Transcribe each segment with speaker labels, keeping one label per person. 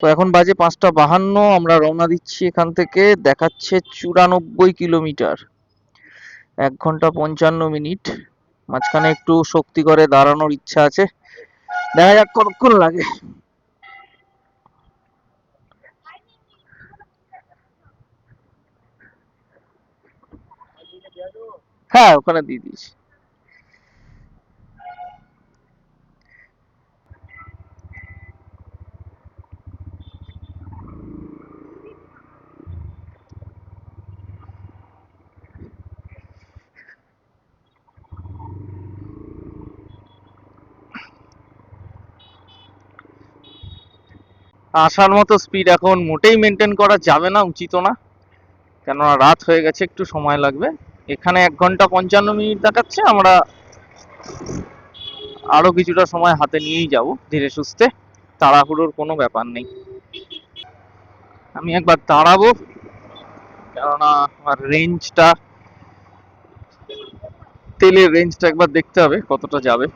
Speaker 1: তো এখন বাজে পাঁচটা বাহান্ন, আমরা রওনা দিচ্ছি এখান থেকে, দেখাচ্ছে চুরানব্বই কিলোমিটার। এক ঘণ্টা পঞ্চান্ন মিনিট, মাঝখানে একটু শক্তি করে দাঁড়ানোর ইচ্ছা আছে। দেখা যাক কতক্ষণ লাগে। হ্যাঁ ওখানে দিয়ে দিস আসার মতো স্পিড এখন মোটেই মেনটেন করা যাবে না, উচিত না। কেননা রাত হয়ে গেছে, একটু সময় লাগবে। এখানে এক ঘণ্টা পঞ্চান্ন মিনিট দেখাচ্ছে, আমরা আরও কিছুটা সময় হাতে নিয়েই যাব, ধীরে সুস্থে। তাড়াহুড়োর কোনো ব্যাপার নেই। আমি একবার দাঁড়াবো, কেননা আমার রেঞ্জটা তেলের রেঞ্জটা একবার দেখতে হবে কতটা যাবে।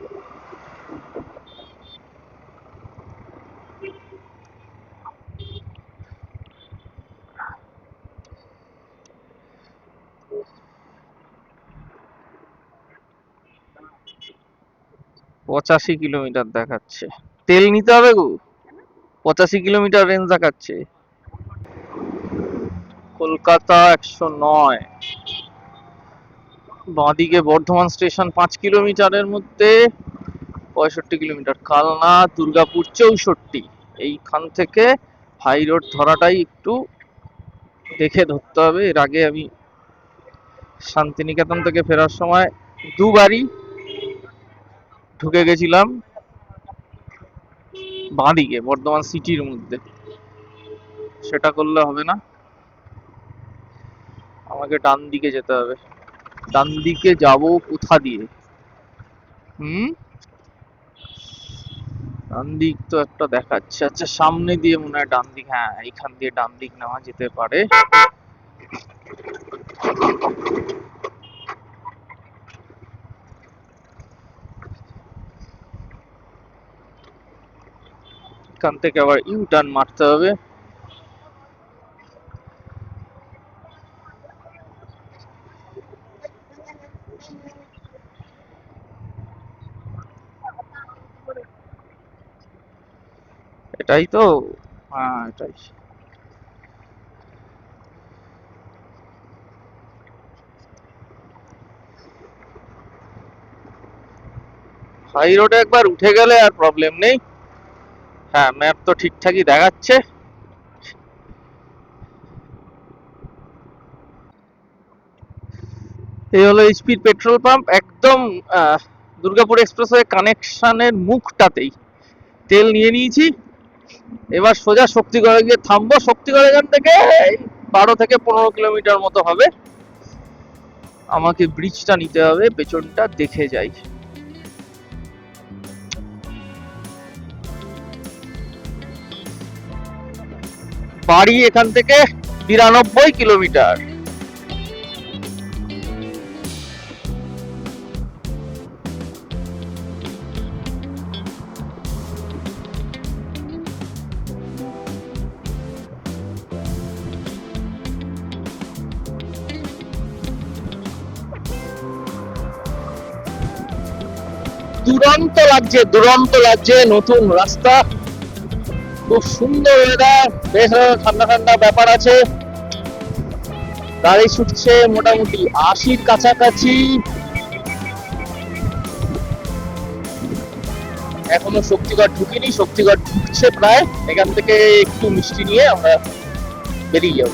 Speaker 1: পঁচাশি কিলোমিটার দেখাচ্ছে। তেল নিতে হবে গো। পঁচাশি কিলোমিটার রেঞ্জ দেখাচ্ছে। কলকাতা একশো নয়। বাঁদিকে বর্ধমান স্টেশন পাঁচ কিলোমিটারের মধ্যে পঁয়ষট্টি কিলোমিটার। কালনা দুর্গাপুর চৌষট্টি। এইখান থেকে হাই রোড ধরাটাই একটু দেখে ধরতে হবে। এর আগে আমি শান্তিনিকেতন থেকে ফেরার সময় দুবারই ঢুকে গেছিলাম বাঁদিকে, বর্ধমান সিটির মধ্যে। সেটা করলে হবে না। আমাকে ডান দিকে যেতে হবে। ডান দিকে যাব কোথা দিয়ে? হুম? ডান দিক তো একটা দেখাচ্ছে। আচ্ছা সামনে দিয়ে মনে হয় ডান দিক হ্যাঁ এইখান দিয়ে ডান দিক নেওয়া যেতে পারে। এখান থেকে আবার ইউ টার্ন মারতে হবে। এটাই তো? হ্যাঁ এটাই। হাই রোডে একবার উঠে গেলে আর প্রবলেম নেই। হ্যাঁ ম্যাপ তো ঠিকঠাকই দেখাচ্ছে। এই হলো এইচপির পেট্রোল পাম্প একদম দুর্গাপুর এক্সপ্রেসওয়ে কানেকশনের মুখটাতেই। তেল নিয়ে নিয়েছি। এবার সোজা শক্তিগড়ে গিয়ে থামবো। শক্তিগড় এখান থেকে বারো থেকে পনেরো কিলোমিটার মতো হবে। আমাকে ব্রিজটা নিতে হবে, পেছনটা দেখে যাই। বাড়ি এখান থেকে বিরানব্বই কিলোমিটার। দুরন্ত লাগছে দুরন্ত লাগছে নতুন রাস্তা। খুব সুন্দর ওয়েদার বেশ ঠান্ডা ঠান্ডা ব্যাপার আছে। গাড়ি ছুটছে মোটামুটি আশির কাছাকাছি। এখনও শক্তিগড় ঢুকিনি, শক্তিগড় ঢুকছে প্রায়। এখান থেকে একটু মিষ্টি নিয়ে আমরা বেরিয়ে যাব।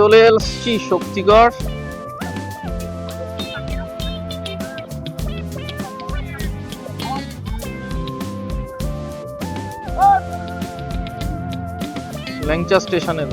Speaker 1: চলে এসছি শক্তিগড়। ল্যাংচা স্টেশনে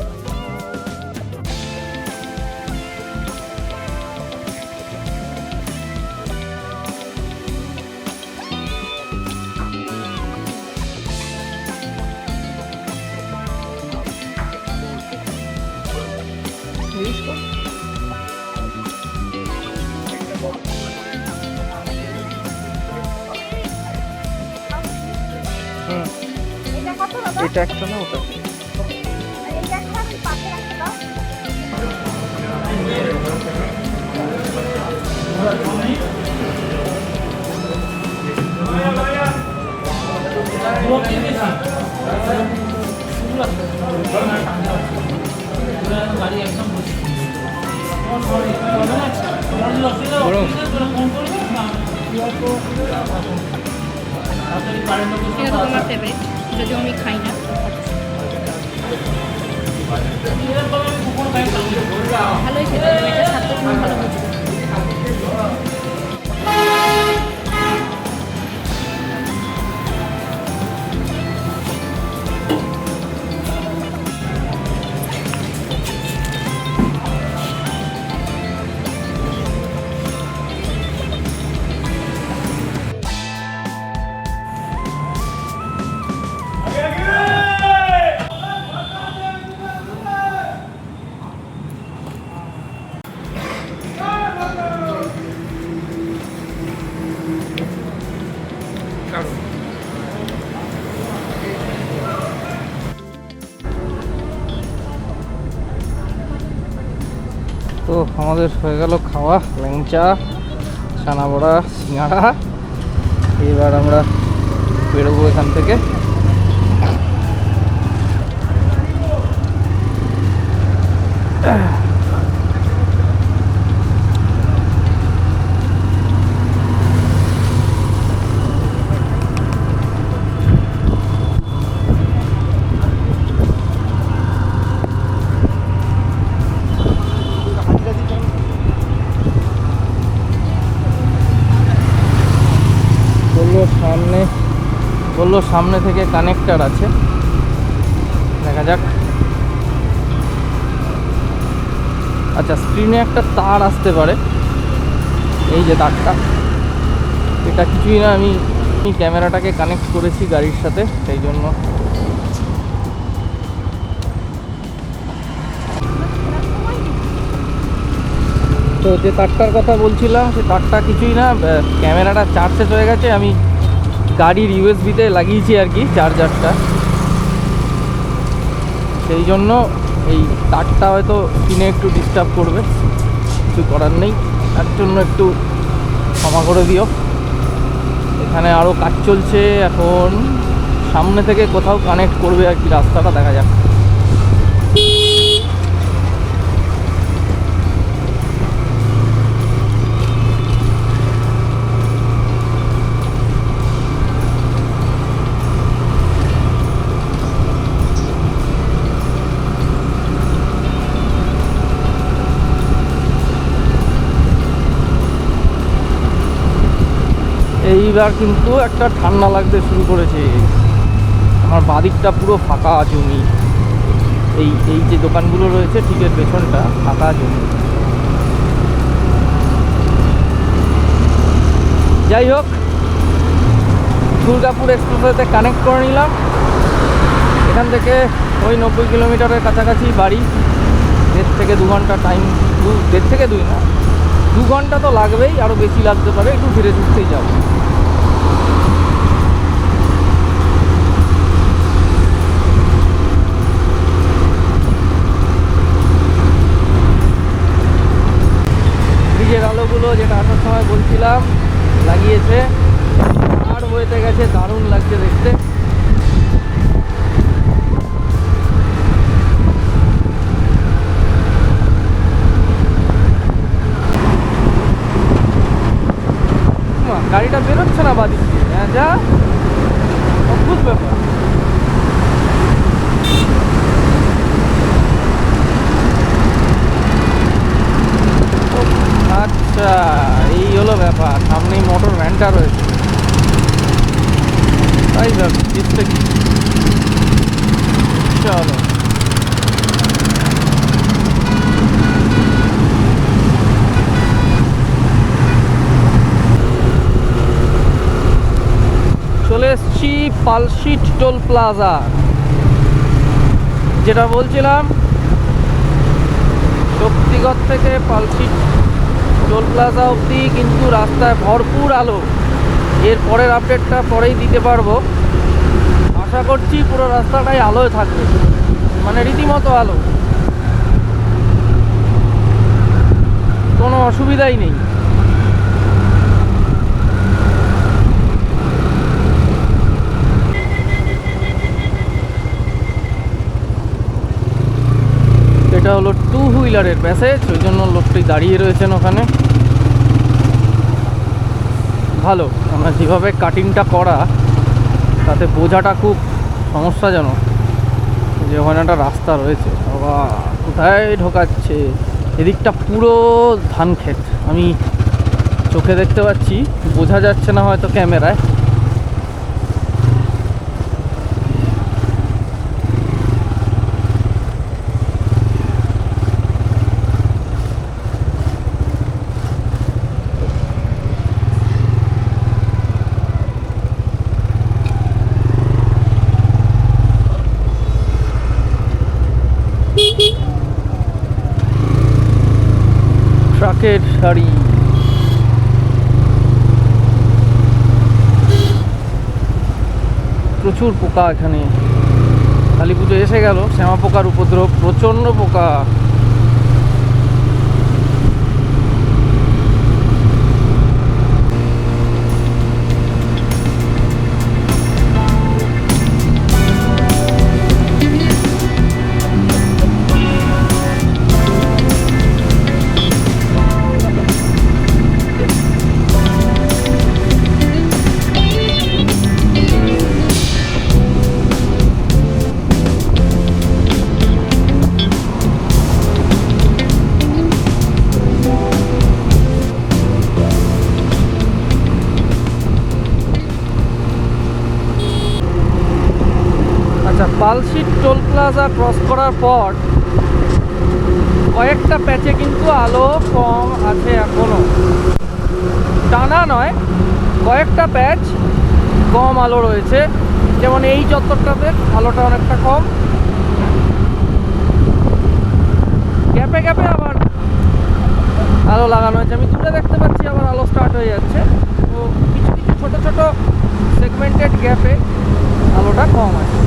Speaker 2: এটা একটা না ওটা?
Speaker 3: এটা
Speaker 4: তো তোমার ফেভারিট যদিও আমি খাই না। ভালোই খেতে হবে এটা স্বাদটা তুমি ভালো বুঝবে
Speaker 2: আমাদের হয়ে গেল খাওয়া ল্যাংচা বড়া সিঙাড়া এবার আমরা বেরোবো এখান থেকে। বলল বলল সামনে থেকে কানেক্টার আছে। দেখা যাক। আচ্ছা স্ক্রিনে একটা তার আসতে পারে। এই যে তারটা। এটা কিছুই না, আমি ক্যামেরাটাকে কানেক্ট করেছি গাড়ির সাথে, সেই জন্য। তো যে তারটার কথা বলছিলাম, সে তারটা কিছুই না ক্যামেরাটা চার্জ হয়ে গেছে, আমি গাড়ির ইউএসবিতে লাগিয়েছি আর কি চার্জারটা সেই জন্য এই তারটা হয়তো কিনে একটু ডিস্টার্ব করবে, কিছু করার নেই। তার জন্য একটু ক্ষমা করে দিও। এখানে আরও কাজ চলছে, এখন সামনে থেকে কোথাও কানেক্ট করবে আর কি রাস্তাটা, দেখা যাক। এইবার কিন্তু একটা ঠান্ডা লাগতে শুরু করেছে। আমার বাদিকটা পুরো ফাঁকা জমি। এই এই যে দোকানগুলো রয়েছে, ঠিক এর পেছনটা ফাঁকা জমি। যাই হোক, দুর্গাপুর এক্সপ্রেসওয়েতে কানেক্ট করে নিলাম। এখান থেকে ওই নব্বই কিলোমিটারের কাছাকাছি বাড়ি। দেড় থেকে দু ঘণ্টা টাইম দু, দেড় থেকে দুই না, দু ঘণ্টা তো লাগবেই আরও বেশি লাগতে পারে, একটু ধীরে ধীরেই যাব। আসার সময় বলছিলাম, লাগিয়েছে। আর হয়েতে গেছে, দারুণ লাগছে দেখতে। গাড়িটা বেরোচ্ছে না বাদিক হ্যাঁ যা। অদ্ভুত ব্যাপার আচ্ছা এই হলো ব্যাপার। সামনেই মোটর ভ্যানটা রয়েছে। তাই ভাবি চেষ্টা কি? চলো। চলে এসছি পালশিট টোল প্লাজা। যেটা বলছিলাম, শক্তিগড় থেকে পালশিট টোল প্লাজা অবধি কিন্তু রাস্তায় ভরপুর আলো। এর পরের আপডেটটা পরেই দিতে পারব। আশা করছি পুরো রাস্তাটাই আলোয় থাকবে। মানে রীতিমতো আলো। কোনো অসুবিধাই নেই। এটা হলো হুইলারের প্যাসেজ ওই জন্য লোকটি দাঁড়িয়ে রয়েছেন ওখানে। ভালো, আমরা যেভাবে কাটিংটা করা, তাতে বোঝাটা খুব সমস্যাজনক। যে ওখানে একটা রাস্তা রয়েছে। বাবা, কোথায় ঢোকাচ্ছে? এদিকটা পুরো ধান ক্ষেত আমি চোখে দেখতে পাচ্ছি, বোঝা যাচ্ছে না হয়তো ক্যামেরায়। সারি প্রচুর পোকা এখানে। কালী পুজো এসে গেল শ্যামা পোকার উপদ্রব প্রচণ্ড পোকা। পালশিট টোল প্লাজা ক্রস করার পর কয়েকটা প্যাচে কিন্তু আলো কম আছে এখনও। টানা নয়, কয়েকটা প্যাচ কম আলো রয়েছে। যেমন এই চত্বরটাতে আলোটা অনেকটা কম। গ্যাপে গ্যাপে আবার আলো লাগানো হয়েছে। আমি দূরে দেখতে পাচ্ছি, আবার আলো স্টার্ট হয়ে যাচ্ছে। তো কিছু কিছু ছোট ছোট সেগমেন্টেড গ্যাপে আলোটা কম আছে।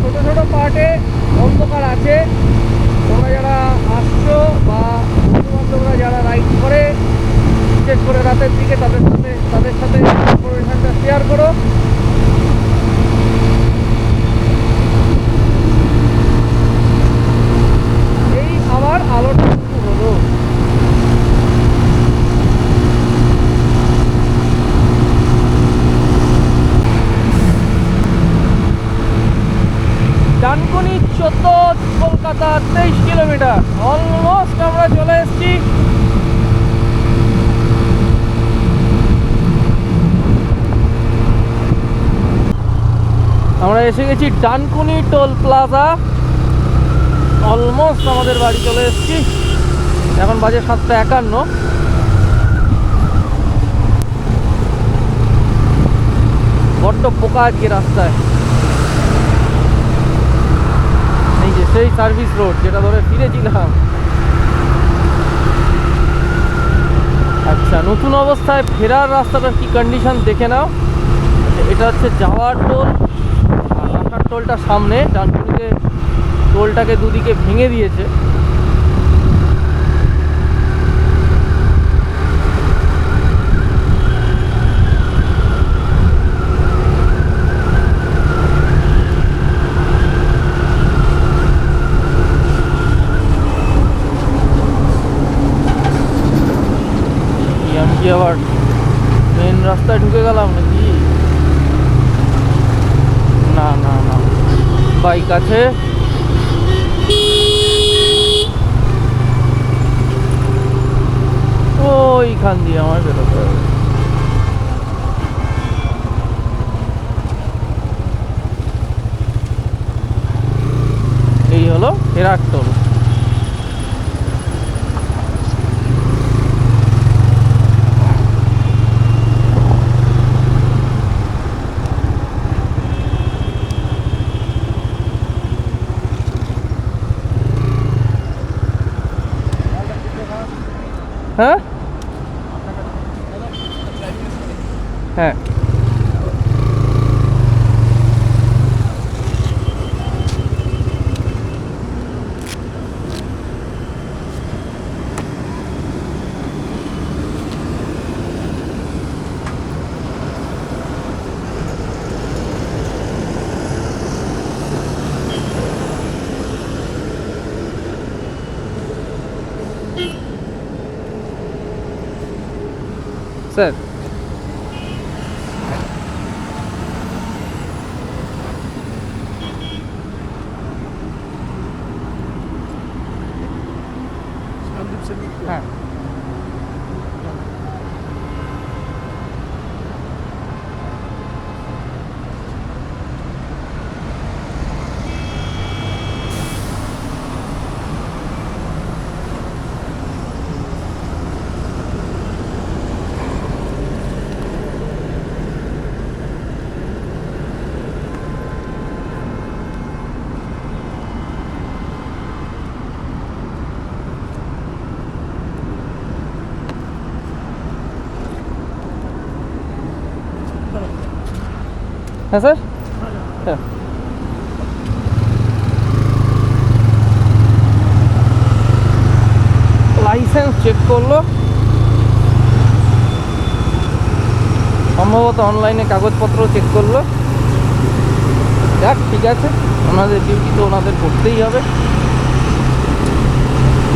Speaker 2: ছোট ছোটো পার্টে অন্ধকার আছে। তোমরা যারা আসছো বা বন্ধুবান্ধবরা যারা রাইড করে, বিশেষ করে রাতের দিকে, তাদের সাথে তাদের সাথে ইনফরমেশনটা শেয়ার করো। এই আবার আলোটা শুরু হলো ডানকুনি চোদ্দ কলকাতা তেইশ কিলোমিটার অলমোস্ট আমরা চলে এসেছি এসে গেছি ডানকুনি টোল প্লাজা। অলমোস্ট আমাদের বাড়ি চলে এসেছি। এখন বাজে সাতটা একান্ন। বড্ড পোকা আজকে রাস্তায়। এই যে সেই সার্ভিস রোড যেটা ধরে ফিরেছিলাম। আচ্ছা নতুন অবস্থায় ফেরার রাস্তাটার কি কন্ডিশন দেখে নাও। এটা হচ্ছে যাওয়ার টোল। টোলটা সামনে ডানকুনিতে টোলটাকে দুদিকে ভেঙে দিয়েছে। আবার মেন রাস্তায় ঢুকে গেলাম নাকি না না না বাইক আছে ওইখান দিয়ে আমার বেরোতে হবে এই হলো ফেরার টোল হ্যাঁ হ্যাঁ স্যার হ্যাঁ হ্যাঁ স্যার? হ্যাঁ। লাইসেন্স চেক করল। সম্ভবত অনলাইনে কাগজপত্র চেক করল। যাক, ঠিক আছে। ওনাদের ডিউটি তো ওনাদের করতেই হবে।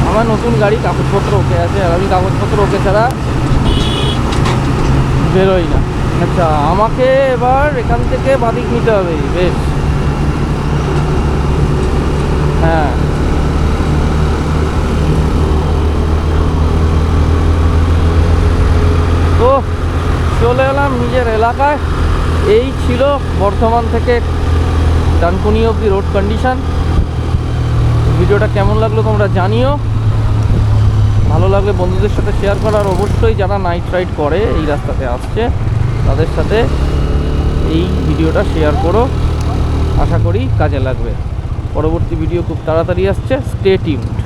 Speaker 2: আমার নতুন গাড়ি কাগজপত্র ওকে আছে, আর আমি কাগজপত্র ওকে ছাড়া বেরোই না। আচ্ছা আমাকে এবার এখান থেকে বাদিক নিতে হবে, বেশ। হ্যাঁ। তো চলে এলাম নিজের এলাকায়। এই ছিল বর্ধমান থেকে ডানকুনি অব্দি রোড কন্ডিশন ভিডিওটা কেমন লাগল তোমরা জানিও। ভালো লাগলে বন্ধুদের সাথে শেয়ার করার অবশ্যই যারা নাইট রাইড করে, এই রাস্তাতে আসছে। তাদের সাথে এই ভিডিওটা শেয়ার করো। আশা করি কাজে লাগবে। পরবর্তী ভিডিও খুব তাড়াতাড়ি আসছে। Stay tuned